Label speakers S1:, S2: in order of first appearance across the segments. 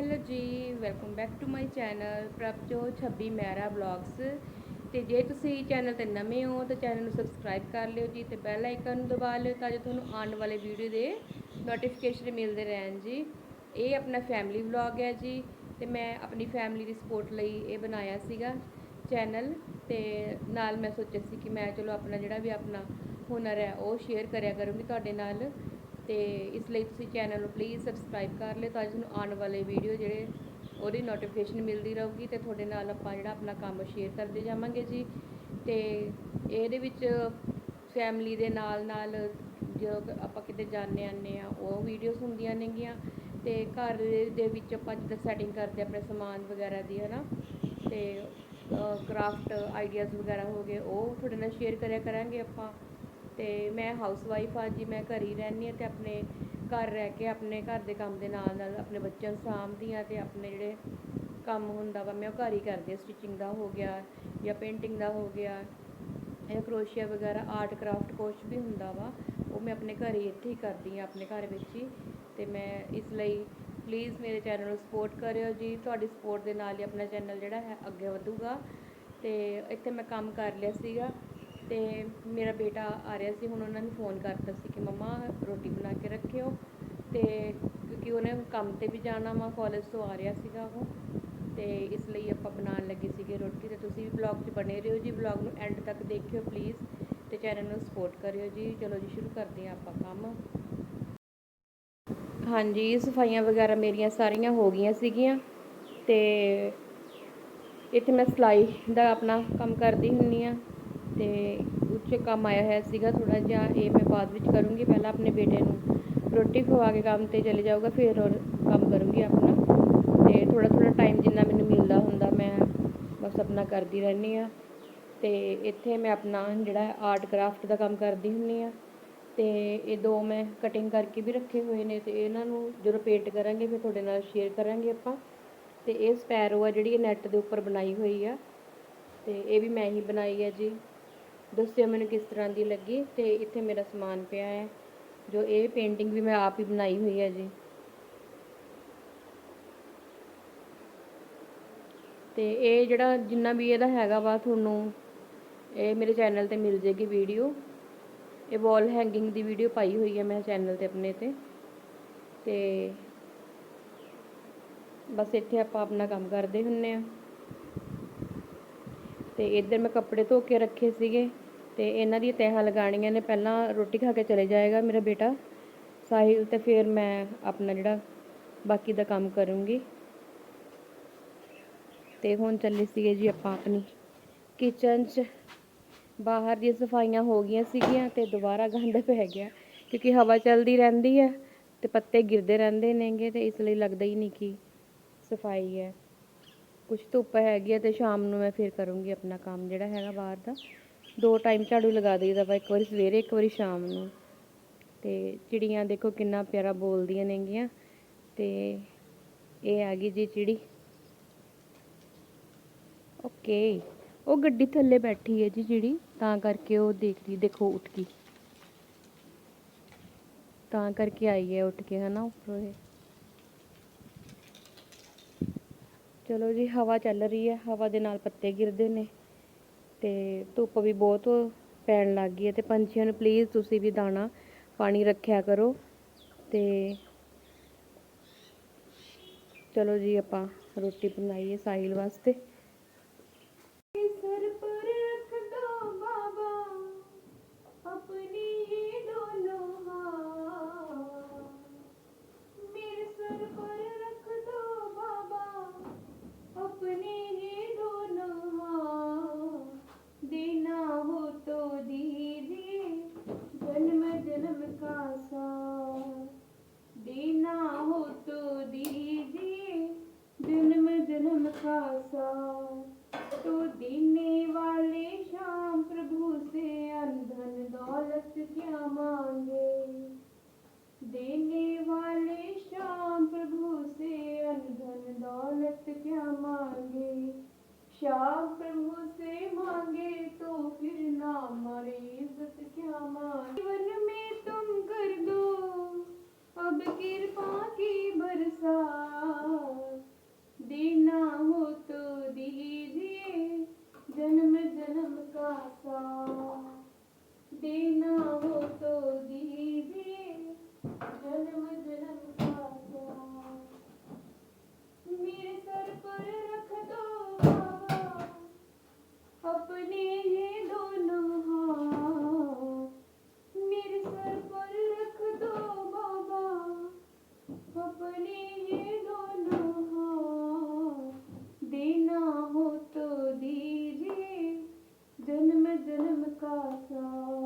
S1: Hello ji, welcome back to my channel Prabhjot 26 ਮੈਰਾ vlogs ਤੇ ਜੇ ਤੁਸੀਂ ਚੈਨਲ ਤੇ ਨਵੇਂ ਹੋ ਤਾਂ ਚੈਨਲ ਨੂੰ ਸਬਸਕ੍ਰਾਈਬ ਕਰ ਲਿਓ ਜੀ ਤੇ ਬੈਲ ਆਈਕਨ ਨੂੰ ਦਬਾ ਲਿਓ ਤਾਂ ਜੋ ਤੁਹਾਨੂੰ ਆਉਣ ਵਾਲੇ ਵੀਡੀਓ ਦੇ ਨੋਟੀਫਿਕੇਸ਼ਨ ਮਿਲਦੇ ਰਹਿਣ ਜੀ। ਇਹ ਆਪਣਾ ਫੈਮਿਲੀ ਵਲੌਗ ਹੈ ਜੀ ਤੇ ਮੈਂ ਆਪਣੀ ਫੈਮਿਲੀ ਦੀ ਸਪੋਰਟ ਲਈ ਇਹ ਬਣਾਇਆ ਸੀਗਾ ਚੈਨਲ ਤੇ ਨਾਲ ਮੈਂ ਸੋਚਿਆ ਸੀ ਕਿ ਮੈਂ ਚਲੋ ਆਪਣਾ ਜਿਹੜਾ ਵੀ ਆਪਣਾ ਹੁਨਰ ਹੈ ਉਹ ਸ਼ੇਅਰ ਕਰਿਆ ਕਰੂੰਗੀ ਤੁਹਾਡੇ ਨਾਲ। ਤੇ ਇਸ ਲਈ ਤੁਸੀਂ ਚੈਨਲ ਨੂੰ ਪਲੀਜ਼ ਸਬਸਕ੍ਰਾਈਬ ਕਰ ਲਿਓ ਤਾਂ ਤੁਹਾਨੂੰ ਆਉਣ ਵਾਲੇ ਵੀਡੀਓ ਜਿਹੜੇ, ਉਹਦੀ ਨੋਟੀਫਿਕੇਸ਼ਨ ਮਿਲਦੀ ਰਹੂਗੀ ਤੇ ਤੁਹਾਡੇ ਨਾਲ ਆਪਾਂ ਜਿਹੜਾ ਆਪਣਾ ਕੰਮ ਸ਼ੇਅਰ ਕਰਦੇ ਜਾਵਾਂਗੇ ਜੀ। ਤੇ ਇਹਦੇ ਵਿੱਚ ਫੈਮਿਲੀ ਦੇ ਨਾਲ ਨਾਲ ਜੋ ਆਪਾਂ ਕਿਤੇ ਜਾਂਦੇ ਆਉਂਦੇ ਆ ਉਹ ਵੀਡੀਓਜ਼ ਹੁੰਦੀਆਂ ਨੇਗੀਆਂ। ਤੇ ਘਰ ਦੇ- ਦੇ ਵਿੱਚ ਆਪਾਂ ਜਿੱਦਾਂ ਸੈਟਿੰਗ ਕਰਦੇ ਆਪਣੇ ਸਮਾਨ ਵਗੈਰਾ ਦੀ, ਹਨਾ? ਤੇ ਕਰਾਫਟ ਆਈਡੀਆਜ਼ ਵਗੈਰਾ ਹੋ ਗਏ, ਉਹ ਤੁਹਾਡੇ ਨਾਲ ਸ਼ੇਅਰ ਕਰਿਆ ਕਰਾਂਗੇ ਆਪਾਂ। ਤੇ ਮੈਂ ਹਾਊਸ ਵਾਈਫ ਆ ਜੀ, ਮੈਂ ਘਰ ਹੀ ਰਹਿੰਦੀ ਹਾਂ ਤੇ ਆਪਣੇ ਘਰ ਰਹਿ ਕੇ ਆਪਣੇ ਘਰ ਦੇ ਕੰਮ ਦੇ ਨਾਲ ਨਾਲ ਆਪਣੇ ਬੱਚਿਆਂ ਨੂੰ ਸਾਂਭਦੀ ਹਾਂ ਤੇ ਆਪਣੇ ਜਿਹੜੇ ਕੰਮ ਹੁੰਦਾ ਵਾ, ਮੈਂ ਉਹ ਘਰ ਹੀ ਕਰਦੀ ਹਾਂ। ਸਟਿਚਿੰਗ ਦਾ ਹੋ ਗਿਆ ਜਾਂ ਪੇਂਟਿੰਗ ਦਾ ਹੋ ਗਿਆ ਜਾਂ ਕਰੋਸ਼ੀਆ ਵਗੈਰਾ ਆਰਟ ਕਰਾਫਟ ਕੁਛ ਵੀ ਹੁੰਦਾ ਵਾ, ਉਹ ਮੈਂ ਆਪਣੇ ਘਰ ਹੀ ਇੱਥੇ ਹੀ ਕਰਦੀ ਹਾਂ, ਆਪਣੇ ਘਰ ਵਿੱਚ ਹੀ। ਤੇ ਮੈਂ ਇਸ ਲਈ ਪਲੀਜ਼ ਮੇਰੇ ਚੈਨਲ ਨੂੰ ਸਪੋਰਟ ਕਰਿਓ ਜੀ। ਤੁਹਾਡੀ ਸਪੋਰਟ ਦੇ ਨਾਲ ਹੀ ਆਪਣਾ ਚੈਨਲ ਜਿਹੜਾ ਹੈ ਅੱਗੇ ਵਧੂਗਾ। ਤੇ ਇੱਥੇ ਮੈਂ ਕੰਮ ਕਰ ਲਿਆ ਸੀਗਾ। ਤੇ ਮੇਰਾ ਬੇਟਾ ਆ ਰਿਹਾ ਸੀ, ਹੁਣ ਉਹਨਾਂ ਨੂੰ ਫੋਨ ਕਰਤਾ ਸੀ ਕਿ ਮੰਮਾ ਰੋਟੀ ਬਣਾ ਕੇ ਰੱਖਿਓ ਤੇ ਕਿਉਂਕਿ ਉਹਨੇ ਕੰਮ ਤੇ ਵੀ ਜਾਣਾ ਵਾ ਕਾਲਜ ਤੋਂ ਆ ਰਿਹਾ ਸੀਗਾ ਉਹ ਤੇ ਇਸ ਲਈ ਆਪਾਂ ਬਣਾਉਣ ਲੱਗੇ ਸੀਗੇ ਰੋਟੀ ਤੇ ਤੁਸੀਂ ਵੀ ਵਲੌਗ 'ਚ ਬਣੇ ਰਹੋ ਜੀ ਵਲੌਗ ਨੂੰ ਐਂਡ ਤੱਕ ਦੇਖਿਓ ਪਲੀਜ਼ ਤੇ ਚੈਨਲ ਨੂੰ ਸਪੋਰਟ ਕਰਿਓ ਜੀ, ਚਲੋ ਜੀ ਸ਼ੁਰੂ ਕਰਦੇ ਹਾਂ ਆਪਾਂ ਕੰਮ। ਹਾਂਜੀ, ਸਫਾਈਆਂ ਵਗੈਰਾ ਮੇਰੀਆਂ ਸਾਰੀਆਂ ਹੋ ਗਈਆਂ ਸੀਗੀਆਂ ਤੇ ਇੱਥੇ ਮੈਂ ਸਿਲਾਈ ਦਾ ਆਪਣਾ ਕੰਮ ਕਰਦੀ ਹੁੰਨੀ ਆ ਤੇ ਉੱਚ ਕੰਮ ਆਇਆ ਹੋਇਆ ਸੀਗਾ ਥੋੜਾ ਜਿਹਾ, ਇਹ ਮੈਂ ਬਾਅਦ ਵਿੱਚ ਕਰੂੰਗੀ, ਪਹਿਲਾਂ ਆਪਣੇ ਬੇਟੇ ਨੂੰ ਰੋਟੀ ਖਵਾ ਕੇ ਕੰਮ ਤੇ ਚਲੇ ਜਾਊਗਾ, ਫਿਰ ਹੋਰ ਕੰਮ ਕਰੂੰਗੀ ਆਪਣਾ। ਤੇ ਥੋੜਾ ਥੋੜਾ ਟਾਈਮ ਜਿੰਨਾ ਮੈਨੂੰ ਮਿਲਦਾ ਹੁੰਦਾ, ਮੈਂ ਬਸ ਆਪਣਾ ਕਰਦੀ ਰਹਿੰਦੀ ਆ ਤੇ ਇੱਥੇ ਮੈਂ ਆਪਣਾ ਜਿਹੜਾ ਆਰਟ ਕਰਾਫਟ ਦਾ ਕੰਮ ਕਰਦੀ ਹੁੰਨੀ ਆ ਤੇ ਇਹ ਦੋ ਮੈਂ ਕਟਿੰਗ ਕਰਕੇ ਵੀ ਰੱਖੇ ਹੋਏ ਨੇ, ਤੇ ਇਹਨਾਂ ਨੂੰ ਜਦੋਂ ਪੇਂਟ ਕਰਾਂਗੇ, ਫਿਰ ਤੁਹਾਡੇ ਨਾਲ ਸ਼ੇਅਰ ਕਰਾਂਗੇ ਆਪਾਂ। ਤੇ ਇਹ ਸਪੈਰੋ ਆ ਜਿਹੜੀ ਇਹ ਨੈਟ ਦੇ ਉੱਪਰ ਬਣਾਈ ਹੋਈ ਆ। ਤੇ ਇਹ ਵੀ ਮੈਂ ਹੀ ਬਣਾਈ ਹੈ ਜੀ। ਦੱਸਿਓ ਮੈਨੂੰ ਕਿਸ ਤਰ੍ਹਾਂ ਦੀ ਲੱਗੀ ਤੇ ਇੱਥੇ ਮੇਰਾ ਸਮਾਨ ਪਿਆ ਹੈ, ਜੋ ਇਹ ਪੇਂਟਿੰਗ ਵੀ ਮੈਂ ਆਪ ਹੀ ਬਣਾਈ ਹੋਈ ਹੈ ਜੀ। ਤੇ ਇਹ ਜਿਹੜਾ ਜਿੰਨਾ ਵੀ ਇਹਦਾ ਹੈਗਾ ਵਾ ਤੁਹਾਨੂੰ, ਇਹ ਮੇਰੇ ਚੈਨਲ ਤੇ ਮਿਲ ਜੇਗੀ ਵੀਡੀਓ ਇਹ ਵਾਲ ਹੈਂਗਿੰਗ ਦੀ ਵੀਡੀਓ ਪਾਈ ਹੋਈ ਹੈ ਮੈਂ ਚੈਨਲ ਤੇ ਆਪਣੇ ਤੇ। ਤੇ ਬਸ ਇੱਥੇ ਆਪਾਂ ਆਪਣਾ ਕੰਮ ਕਰਦੇ ਹੁੰਨੇ ਆ। ਤੇ ਇੱਧਰ ਮੈਂ ਕੱਪੜੇ ਧੋ ਕੇ ਰੱਖੇ ਸੀਗੇ। ਤੇ ਇਹਨਾਂ ਦੀਆਂ ਤਹਿਾਂ ਲਗਾਣੀਆਂ ਨੇ, ਪਹਿਲਾਂ ਰੋਟੀ ਖਾ ਕੇ ਚਲੇ ਜਾਏਗਾ ਮੇਰਾ ਬੇਟਾ, ਸਾਹਿਲ ਤੇ ਫਿਰ ਮੈਂ ਆਪਣਾ ਜਿਹੜਾ ਬਾਕੀ ਦਾ ਕੰਮ ਕਰੂੰਗੀ। ਤੇ ਹੁਣ ਚੱਲੇ ਸੀਗੇ ਜੀ ਆਪਾਂ ਆਪਣੀ ਕਿਚਨ 'ਚ। ਬਾਹਰ ਦੀਆਂ ਸਫਾਈਆਂ ਹੋ ਗਈਆਂ ਸੀਗੀਆਂ ਤੇ ਦੁਬਾਰਾ ਗੰਦ ਪੈ ਗਿਆ, ਕਿਉਂਕਿ ਹਵਾ ਚੱਲਦੀ ਰਹਿੰਦੀ ਹੈ ਤੇ ਪੱਤੇ ਗਿਰਦੇ ਰਹਿੰਦੇ ਨੇਗੇ ਤੇ ਇਸ ਲਈ ਲੱਗਦਾ ਹੀ ਨਹੀਂ ਕਿ ਸਫ਼ਾਈ ਹੈ। ਕੁਝ ਧੁੱਪ ਹੈਗੀ ਹੈ ਤੇ ਸ਼ਾਮ ਨੂੰ ਮੈਂ ਫਿਰ ਕਰੂੰਗੀ ਆਪਣਾ ਕੰਮ ਜਿਹੜਾ ਹੈਗਾ ਬਾਹਰ ਦਾ। ਦੋ ਟਾਈਮ ਝਾੜੂ ਲਗਾ ਦਈਦਾ ਵਾ, ਇੱਕ ਵਾਰੀ ਸਵੇਰੇ, ਇੱਕ ਵਾਰੀ ਸ਼ਾਮ ਨੂੰ। ਤੇ ਚਿੜੀਆਂ ਦੇਖੋ ਕਿੰਨਾ ਪਿਆਰਾ ਬੋਲਦੀਆਂ ਨੇਗੀਆਂ। ਤੇ ਇਹ ਆ ਗਈ ਜੀ ਚਿੜੀ। ਓਕੇ। ਉਹ ਗੱਡੀ ਥੱਲੇ ਬੈਠੀ ਹੈ ਜੀ ਜਿਹੜੀ ਤਾਂ ਕਰਕੇ ਉਹ ਦੇਖਦੀ, ਦੇਖੋ ਉੱਠ ਗਈ। ਤਾਂ ਕਰਕੇ ਆਈ ਹੈ ਉੱਠ ਕੇ, ਹਨਾ, ਉੱਪਰੋਂ ਇਹ। ਚਲੋ ਜੀ, ਹਵਾ ਚੱਲ ਰਹੀ ਹੈ, ਹਵਾ ਦੇ ਨਾਲ ਪੱਤੇ ਗਿਰਦੇ ਨੇ। ਤੇ ਧੁੱਪ ਵੀ ਬਹੁਤ ਪੈਣ ਲੱਗ ਗਈ ਹੈ ਤੇ ਪੰਛੀਆਂ ਨੂੰ ਪਲੀਜ਼ ਤੁਸੀਂ ਵੀ ਦਾਣਾ ਪਾਣੀ ਰੱਖਿਆ ਕਰੋ ਤੇ ਚਲੋ ਜੀ ਆਪਾਂ ਰੋਟੀ ਬਣਾਈਏ ਸਾਈਲ ਵਾਸਤੇ। Sir Sasa.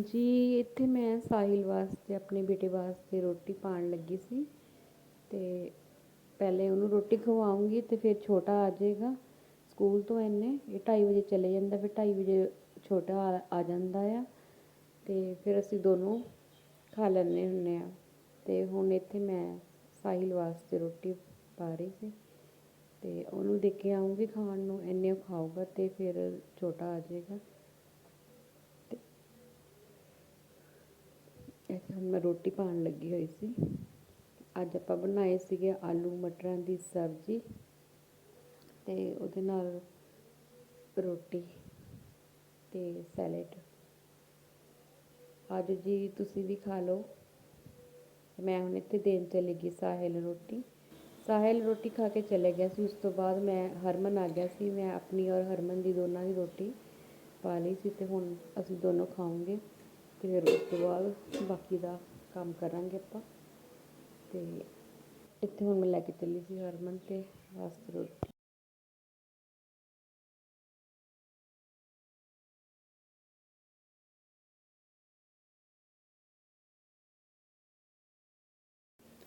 S2: ਹਾਂਜੀ, ਇੱਥੇ ਮੈਂ ਸਾਹਿਲ ਵਾਸਤੇ, ਆਪਣੇ ਬੇਟੇ ਵਾਸਤੇ ਰੋਟੀ ਪਾਣ ਲੱਗੀ ਸੀ। ਤੇ ਪਹਿਲੇ ਉਹਨੂੰ ਰੋਟੀ ਖਵਾਉਂਗੀ ਤੇ ਫਿਰ ਛੋਟਾ ਆ ਜਾਏਗਾ ਸਕੂਲ ਤੋਂ ਇਹਨੇ ਇਹ 2:30 ਵਜੇ ਚਲੇ ਜਾਂਦਾ, ਫਿਰ 2:30 ਵਜੇ ਛੋਟਾ ਆ- ਆ ਜਾਂਦਾ ਆ। ਤੇ ਫਿਰ ਅਸੀਂ ਦੋਨੋਂ ਖਾ ਲੈਂਦੇ ਹੁੰਨੇ ਆ। ਤੇ ਹੁਣ ਇੱਥੇ ਮੈਂ ਸਾਹਿਲ ਵਾਸਤੇ ਰੋਟੀ ਪਾ ਰਹੀ ਸੀ। ਤੇ ਉਹਨੂੰ ਦੇ ਕੇ ਆਉਂਗੀ ਖਾਣ ਨੂੰ, ਇੰਨੇ ਉਹ ਖਾਊਗਾ ਤੇ ਫਿਰ ਛੋਟਾ ਆ ਜਾਏਗਾ। ਇੱਥੇ ਹੁਣ ਮੈਂ ਰੋਟੀ ਪਾਣ ਲੱਗੀ ਹੋਈ ਸੀ। ਅੱਜ ਆਪਾਂ ਬਣਾਏ ਸੀਗੇ ਆਲੂ ਮਟਰਾਂ ਦੀ ਸਬਜ਼ੀ ਤੇ ਉਹਦੇ ਨਾਲ ਰੋਟੀ ਤੇ ਸੈਲਡ। ਅੱਜ ਜੀ, ਤੁਸੀਂ ਵੀ ਖਾ ਲਓ। ਮੈਂ ਹੁਣ ਇੱਥੇ ਦੇਣ ਚਲੀ ਗਈ ਸਾਹਿਲ ਰੋਟੀ। ਸਾਹਿਲ ਰੋਟੀ ਖਾ ਕੇ ਚਲੇ ਗਿਆ ਸੀ। ਉਸ ਤੋਂ ਬਾਅਦ ਮੈਂ ਹਰਮਨ ਆ ਗਿਆ ਸੀ। ਮੈਂ ਆਪਣੀ ਔਰ ਹਰਮਨ ਦੀ ਦੋਨਾਂ ਦੀ ਰੋਟੀ ਪਾ ਲਈ ਸੀ ਤੇ ਹੁਣ ਅਸੀਂ ਦੋਨੋਂ ਖਾਵਾਂਗੇ। ਫਿਰ ਉਸ ਤੋਂ ਬਾਅਦ ਬਾਕੀ ਦਾ ਕੰਮ ਕਰਾਂਗੇ ਆਪਾਂ। ਤੇ ਇੱਥੇ ਹੁਣ ਮੈਂ ਲੈ ਕੇ ਚੱਲੀ ਸੀ ਹਰਮਨ ਤੇ ਵਾਸਤੇ ਰੋਟੀ।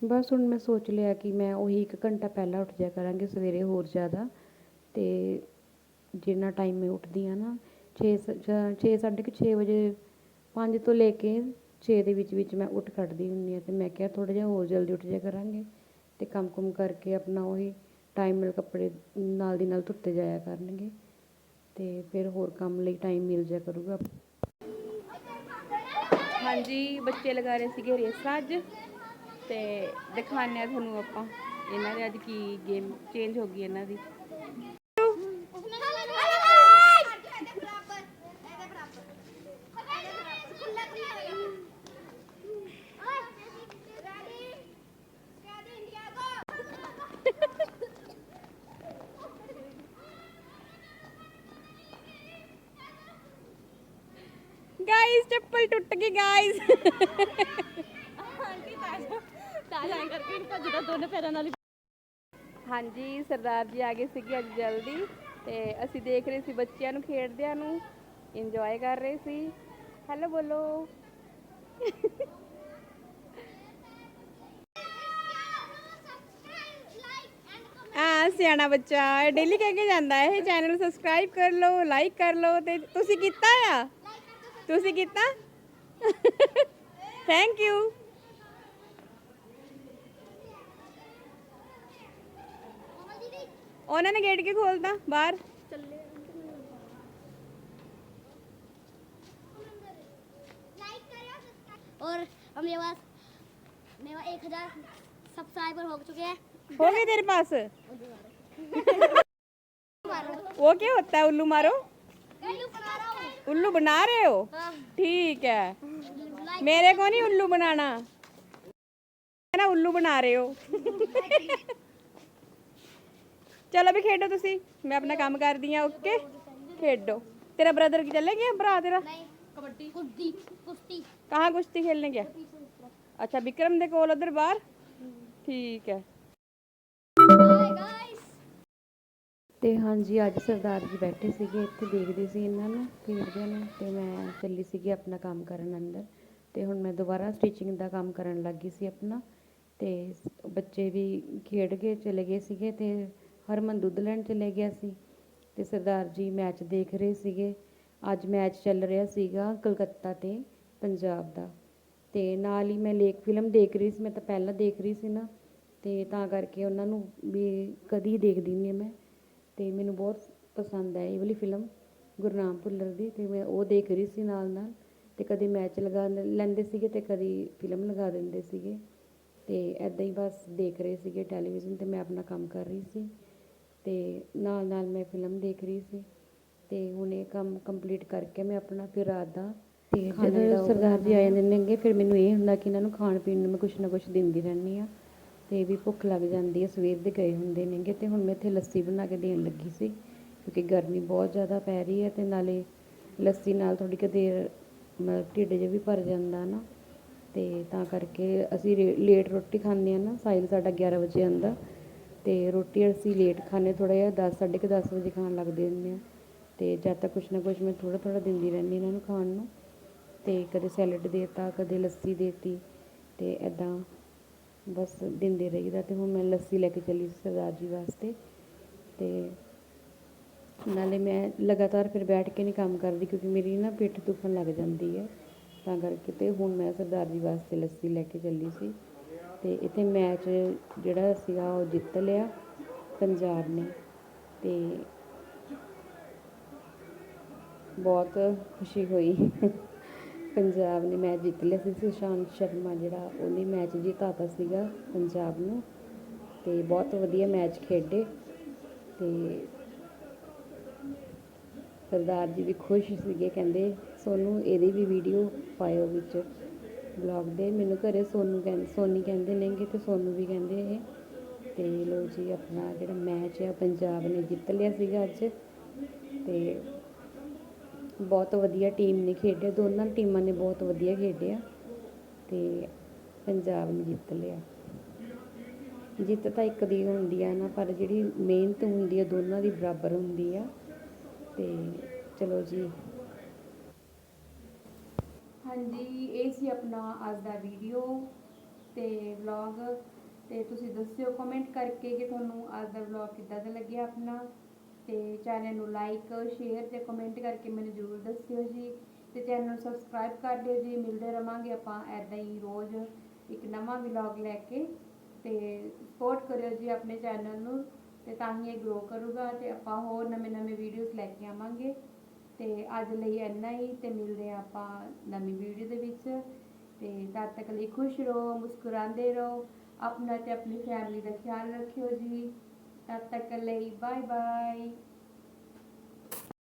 S2: ਬਸ ਹੁਣ ਮੈਂ ਸੋਚ ਲਿਆ ਕਿ ਮੈਂ ਉਹੀ ਇੱਕ ਘੰਟਾ ਪਹਿਲਾਂ ਉੱਠ ਜਾਇਆ ਕਰਾਂਗੇ, ਸਵੇਰੇ ਹੋਰ ਜ਼ਿਆਦਾ। ਤੇ ਜਿੰਨਾ ਟਾਈਮ ਮੈਂ ਉੱਠਦੀ ਆ ਨਾ 6 ਛੇ, ਸਾਢੇ ਕੁ ਛੇ ਵਜੇ ਪੰਜ ਤੋਂ ਲੈ ਕੇ ਛੇ ਦੇ ਵਿੱਚ ਵਿੱਚ ਮੈਂ ਉੱਠ ਖੜਦੀ ਹੁੰਦੀ ਹਾਂ ਅਤੇ ਮੈਂ ਕਿਹਾ ਥੋੜ੍ਹਾ ਜਿਹਾ ਹੋਰ ਜਲਦੀ ਉੱਠ ਜਾਇਆ ਕਰਾਂਗੇ ਅਤੇ ਕੰਮ ਕੁਮ ਕਰਕੇ ਆਪਣਾ ਉਹੀ ਟਾਈਮ ਨਾਲ ਕੱਪੜੇ ਨਾਲ ਦੀ ਨਾਲ ਧੁੱਤੇ ਜਾਇਆ ਕਰਨਗੇ ਅਤੇ ਫਿਰ ਹੋਰ ਕੰਮ ਲਈ ਟਾਈਮ ਮਿਲ ਜਾਇਆ ਕਰੂਗਾ।
S1: ਹਾਂਜੀ, ਬੱਚੇ ਲਗਾ ਰਹੇ ਸੀਗੇ ਰੇਸਾਂ ਅੱਜ ਤੇ ਦਿਖਾਉਂਦੇ ਆ ਤੁਹਾਨੂੰ ਆਪਾਂ। ਇਹਨਾਂ ਦੇ ਅੱਜ ਕੀ ਗੇਮ ਚੇਂਜ ਹੋ ਗਈ ਇਹਨਾਂ ਦੀ। ਗਾਇਸ ਚੱਪਲ ਟੁੱਟ ਗਈ ਗਾਇਸ ਹਾਂਜੀ ਸਰਦਾਰ ਜੀ ਆ ਗਏ ਸੀਗੇ ਅੱਜ ਜਲਦੀ ਤੇ ਅਸੀਂ ਦੇਖ ਰਹੇ ਸੀ ਬੱਚਿਆਂ ਨੂੰ ਖੇਡਦਿਆਂ ਨੂੰ ਇੰਜੋਏ ਕਰ ਰਹੇ ਸੀ ਹੈਲੋ ਬੋਲੋ ਆ ਸਿਆਣਾ ਬੱਚਾ ਇਹ ਡੇਲੀ ਕਹਿ ਕੇ ਜਾਂਦਾ ਹੈ ਇਹ ਚੈਨਲ ਸਬਸਕ੍ਰਾਈਬ ਕਰ ਲਓ ਲਾਈਕ ਕਰ ਲਓ ਤੇ ਤੁਸੀਂ ਕੀਤਾ ਆ ਤੁਸੀਂ ਕੀਤਾ ਥੈਂਕ ਯੂ ਉਹਨਾਂ ਨੇ ਗੇਟ ਕੇ ਖੋਲਤਾ ਬਾਹਰ
S3: और अब मेरे पास मेरे पास एक हजार सब्सक्राइबर हो चुके हैं
S1: हो गए तेरे पास वो क्या होता है उल्लू मारो
S3: उल्लू बना रहा हूँ
S1: उल्लू बना रहे हो
S3: हाँ,
S1: ठीक है
S3: लाइक
S1: मेरे को नहीं उल्लू बनाना है ना उल्लू बना रहे हो ਚਲੋ ਵੀ ਖੇਡੋ ਤੁਸੀਂ ਮੈਂ ਆਪਣਾ ਕੰਮ ਕਰਦੀ ਆ ਓਕੇ ਖੇਡੋ तेरा ब्रदर चले गया भरा तेरा
S3: नहीं कबड्डी कुश्ती कुश्ती
S1: कहाँ कुश्ती खेलने गया अच्छा विक्रम दे कोल उधर बाहर ठीक
S2: ਅਤੇ ਹਾਂਜੀ, ਅੱਜ ਸਰਦਾਰ ਜੀ ਬੈਠੇ ਸੀਗੇ, ਇੱਥੇ ਦੇਖਦੇ ਸੀ ਇਹਨਾਂ ਨੂੰ ਖੇਡਦਿਆਂ ਨੂੰ ਅਤੇ ਮੈਂ ਚੱਲੀ ਸੀਗੀ ਆਪਣਾ ਕੰਮ ਕਰਨ ਅੰਦਰ ਅਤੇ ਹੁਣ ਮੈਂ ਦੁਬਾਰਾ ਸਟਿਚਿੰਗ ਦਾ ਕੰਮ ਕਰਨ ਲੱਗ ਗਈ ਸੀ ਆਪਣਾ ਅਤੇ ਬੱਚੇ ਵੀ ਖੇਡ ਕੇ ਚਲੇ ਗਏ ਸੀਗੇ ਅਤੇ ਹਰਮਨ ਦੁੱਧ ਲੈਣ ਚਲੇ ਗਿਆ ਸੀ
S1: ਅਤੇ ਸਰਦਾਰ ਜੀ ਮੈਚ ਦੇਖ ਰਹੇ ਸੀਗੇ। ਅੱਜ ਮੈਚ ਚੱਲ ਰਿਹਾ ਸੀਗਾ ਕਲਕੱਤਾ ਤੇ ਪੰਜਾਬ ਦਾ ਤੇ ਨਾਲ ਹੀ ਮੈਂ ਲੇਕ ਫਿਲਮ ਦੇਖ ਰਹੀ ਸੀ, ਮੈਂ ਤਾਂ ਪਹਿਲਾਂ ਦੇਖ ਰਹੀ ਸੀ ਨਾ ਤੇ ਤਾਂ ਕਰਕੇ ਉਹਨਾਂ ਨੂੰ ਵੀ ਕਦੀ ਦੇਖਦੀ ਨਹੀਂ ਮੈਂ। ਤੇ ਮੈਨੂੰ ਬਹੁਤ ਪਸੰਦ ਹੈ ਇਹ ਵਾਲੀ ਫਿਲਮ ਗੁਰਨਾਮ ਭੁੱਲਰ ਦੀ ਤੇ ਮੈਂ ਉਹ ਦੇਖ ਰਹੀ ਸੀ ਨਾਲ ਨਾਲ ਤੇ ਕਦੇ ਮੈਚ ਲਗਾ ਲੈਂਦੇ ਸੀਗੇ ਤੇ ਕਦੀ ਫਿਲਮ ਲਗਾ ਦਿੰਦੇ ਸੀਗੇ ਤੇ ਐਦਾਂ ਹੀ ਬਸ ਦੇਖ ਰਹੇ ਸੀਗੇ ਟੈਲੀਵਿਜ਼ਨ ਤੇ ਮੈਂ ਆਪਣਾ ਕੰਮ ਕਰ ਰਹੀ ਸੀ ਤੇ ਨਾਲ ਨਾਲ ਮੈਂ ਫਿਲਮ ਦੇਖ ਰਹੀ ਸੀ ਤੇ ਹੁਣ ਇਹ ਕੰਮ ਕੰਪਲੀਟ ਕਰਕੇ ਮੈਂ ਆਪਣਾ ਫਿਰ ਰਾਤ ਦਾ ਤੇ ਖਾਣਾ ਜਿਹੜਾ ਜਦੋਂ ਸਰਦਾਰ ਜੀ ਆ ਜਾਂਦੇ ਨੇਗੇ ਫਿਰ ਮੈਨੂੰ ਇਹ ਹੁੰਦਾ ਕਿ ਇਹਨਾਂ ਨੂੰ ਖਾਣ ਪੀਣ ਨੂੰ ਮੈਂ ਕੁਛ ਨਾ ਕੁਛ ਦਿੰਦੀ ਰਹਿੰਦੀ ਆ ਅਤੇ ਵੀ ਭੁੱਖ ਲੱਗ ਜਾਂਦੀ ਹੈ ਸਵੇਰ ਦੇ ਗਏ ਹੁੰਦੇ ਨੇਗੇ ਅਤੇ ਹੁਣ ਮੈਂ ਇੱਥੇ ਲੱਸੀ ਬਣਾ ਕੇ ਦੇਣ ਲੱਗੀ ਸੀ, ਕਿਉਂਕਿ ਗਰਮੀ ਬਹੁਤ ਜ਼ਿਆਦਾ ਪੈ ਰਹੀ ਹੈ ਅਤੇ ਨਾਲੇ ਲੱਸੀ ਨਾਲ ਥੋੜ੍ਹੀ ਕੁ ਦੇਰ ਮਤਲਬ ਢਿੱਡ ਜਿਹਾ ਵੀ ਭਰ ਜਾਂਦਾ ਨਾ ਅਤੇ ਤਾਂ ਕਰਕੇ ਅਸੀਂ ਰੇ- ਲੇਟ ਰੋਟੀ ਖਾਂਦੇ ਹਾਂ ਨਾ ਸਾਹਿਲ ਸਾਡਾ 11 ਵਜੇ ਆਉਂਦਾ ਅਤੇ ਰੋਟੀ ਅਸੀਂ ਲੇਟ ਖਾਂਦੇ, ਥੋੜ੍ਹਾ ਜਿਹਾ ਦਸ, ਸਾਢੇ ਕੁ ਦਸ ਵਜੇ ਖਾਣ ਲੱਗਦੇ ਹੁੰਦੇ ਹਾਂ ਅਤੇ ਜਦ ਤੱਕ ਕੁਛ ਨਾ ਕੁਛ ਮੈਂ ਥੋੜ੍ਹਾ ਥੋੜ੍ਹਾ ਦਿੰਦੀ ਰਹਿੰਦੀ ਇਹਨਾਂ ਨੂੰ ਖਾਣ ਨੂੰ ਅਤੇ ਕਦੇ ਸੈਲਡ ਦੇਤਾ, ਕਦੇ ਲੱਸੀ ਦੇਤੀ ਅਤੇ ਇੱਦਾਂ ਬਸ ਦਿੰਦੇ ਰਹੀਦਾ ਤੇ ਹੁਣ ਮੈਂ ਲੱਸੀ ਲੈ ਕੇ ਚੱਲੀ ਸੀ ਸਰਦਾਰ ਜੀ ਵਾਸਤੇ ਤੇ ਨਾਲੇ ਮੈਂ ਲਗਾਤਾਰ ਫਿਰ ਬੈਠ ਕੇ ਨਹੀਂ ਕੰਮ ਕਰਦੀ ਕਿਉਂਕਿ ਮੇਰੀ ਨਾ ਪਿੱਠ ਦੁਖਣ ਲੱਗ ਜਾਂਦੀ ਹੈ। ਤਾਂ ਕਰਕੇ ਤੇ ਹੁਣ ਮੈਂ ਸਰਦਾਰ ਜੀ ਵਾਸਤੇ ਲੱਸੀ ਲੈ ਕੇ ਚੱਲੀ ਸੀ ਤੇ ਇੱਥੇ ਮੈਚ ਜਿਹੜਾ ਸੀਗਾ ਉਹ ਜਿੱਤ ਲਿਆ ਪੰਜਾਬ ਨੇ ਤੇ ਬਹੁਤ ਖੁਸ਼ੀ ਹੋਈ। ਪੰਜਾਬ ਨੇ ਮੈਚ ਜਿੱਤ ਲਿਆ ਸੀ ਸੁਸ਼ਾਂਤ ਸ਼ਰਮਾ ਜਿਹੜਾ, ਉਹਨੇ ਮੈਚ ਜਿਤਾਤਾ ਸੀਗਾ ਪੰਜਾਬ ਨੂੰ ਤੇ ਬਹੁਤ ਵਧੀਆ ਮੈਚ ਖੇਡੇ ਤੇ ਸਰਦਾਰ ਜੀ ਵੀ ਖੁਸ਼ ਸੀਗੇ, ਕਹਿੰਦੇ ਸੋਨੂੰ ਇਹਦੀ ਵੀ ਵੀਡੀਓ ਪਾਇਓ ਵਿੱਚ ਬਲੌਗ ਦੇ, ਮੈਨੂੰ ਘਰੇ ਸੋਨੂੰ ਕਹਿੰਦੇ ਸੋਨੀ ਕਹਿੰਦੇ ਨੇਗੇ ਤੇ ਸੋਨੂੰ ਵੀ ਕਹਿੰਦੇ ਇਹ ਤੇ ਲੋ ਜੀ, ਆਪਣਾ ਜਿਹੜਾ ਮੈਚ ਹੈ ਪੰਜਾਬ ਨੇ ਜਿੱਤ ਲਿਆ ਸੀਗਾ ਅੱਜ ਤੇ ਬਹੁਤ ਵਧੀਆ ਟੀਮ ਨੇ ਖੇਡਿਆ ਦੋਨਾਂ ਟੀਮਾਂ ਨੇ ਬਹੁਤ ਵਧੀਆ ਖੇਡਿਆ ਤੇ ਪੰਜਾਬ ਨੇ ਜਿੱਤ ਲਿਆ। ਜਿੱਤ ਤਾਂ ਇੱਕ ਦੀ ਹੁੰਦੀ ਆ ਨਾ, ਪਰ ਜਿਹੜੀ ਮਿਹਨਤ ਹੁੰਦੀ ਆ, ਦੋਨਾਂ ਦੀ ਬਰਾਬਰ ਹੁੰਦੀ ਆ ਤੇ ਚਲੋ ਜੀ।
S4: ਹਾਂਜੀ, ਇਹ ਸੀ ਆਪਣਾ ਅੱਜ ਦਾ ਵੀਡੀਓ ਤੇ ਵਲੌਗ ਤੇ ਤੁਸੀਂ ਦੱਸਿਓ ਕਮੈਂਟ ਕਰਕੇ ਕਿ ਤੁਹਾਨੂੰ ਅੱਜ ਦਾ ਵਲੌਗ ਕਿੱਦਾਂ ਦਾ ਲੱਗਿਆ ਆਪਣਾ। ਤੇ ਚੈਨਲ ਨੂੰ ਲਾਈਕ ਸ਼ੇਅਰ ਤੇ ਕਮੈਂਟ ਕਰਕੇ ਮੈਨੂੰ ਜ਼ਰੂਰ ਦੱਸਿਓ ਜੀ। ਤੇ ਚੈਨਲ ਨੂੰ ਸਬਸਕ੍ਰਾਈਬ ਕਰ ਦਿਓ ਜੀ। ਮਿਲਦੇ ਰਵਾਂਗੇ ਆਪਾਂ ਐਦਾਂ ਹੀ ਰੋਜ਼ ਇੱਕ ਨਵਾਂ ਵਲੌਗ ਲੈ ਕੇ। ਤੇ ਸਪੋਰਟ ਕਰਿਓ ਜੀ ਆਪਣੇ ਚੈਨਲ ਨੂੰ। ਤੇ ਤਾਂ ਹੀ ਇਹ ਗਰੋ ਕਰੂਗਾ ਤੇ ਆਪਾਂ ਹੋਰ ਨਵੇਂ ਨਵੇਂ ਵੀਡੀਓਜ਼ ਲੈ ਕੇ ਆਵਾਂਗੇ। ਤੇ ਅੱਜ ਲਈ ਇੰਨਾ ਹੀ ਤੇ ਮਿਲਦੇ ਹਾਂ ਆਪਾਂ ਨਵੀਂ ਵੀਡੀਓ ਦੇ ਵਿੱਚ। ਤੇ ਤਦ ਤੱਕ ਲਈ ਖੁਸ਼ ਰਹੋ, ਮੁਸਕਰਾਉਂਦੇ ਰਹੋ। ਆਪਣਾ ਤੇ ਆਪਣੀ ਫੈਮਿਲੀ ਦਾ ਖਿਆਲ ਰੱਖਿਓ ਜੀ। ਤਦ ਤੱਕ ਲਈ ਬਾਏ ਬਾਏ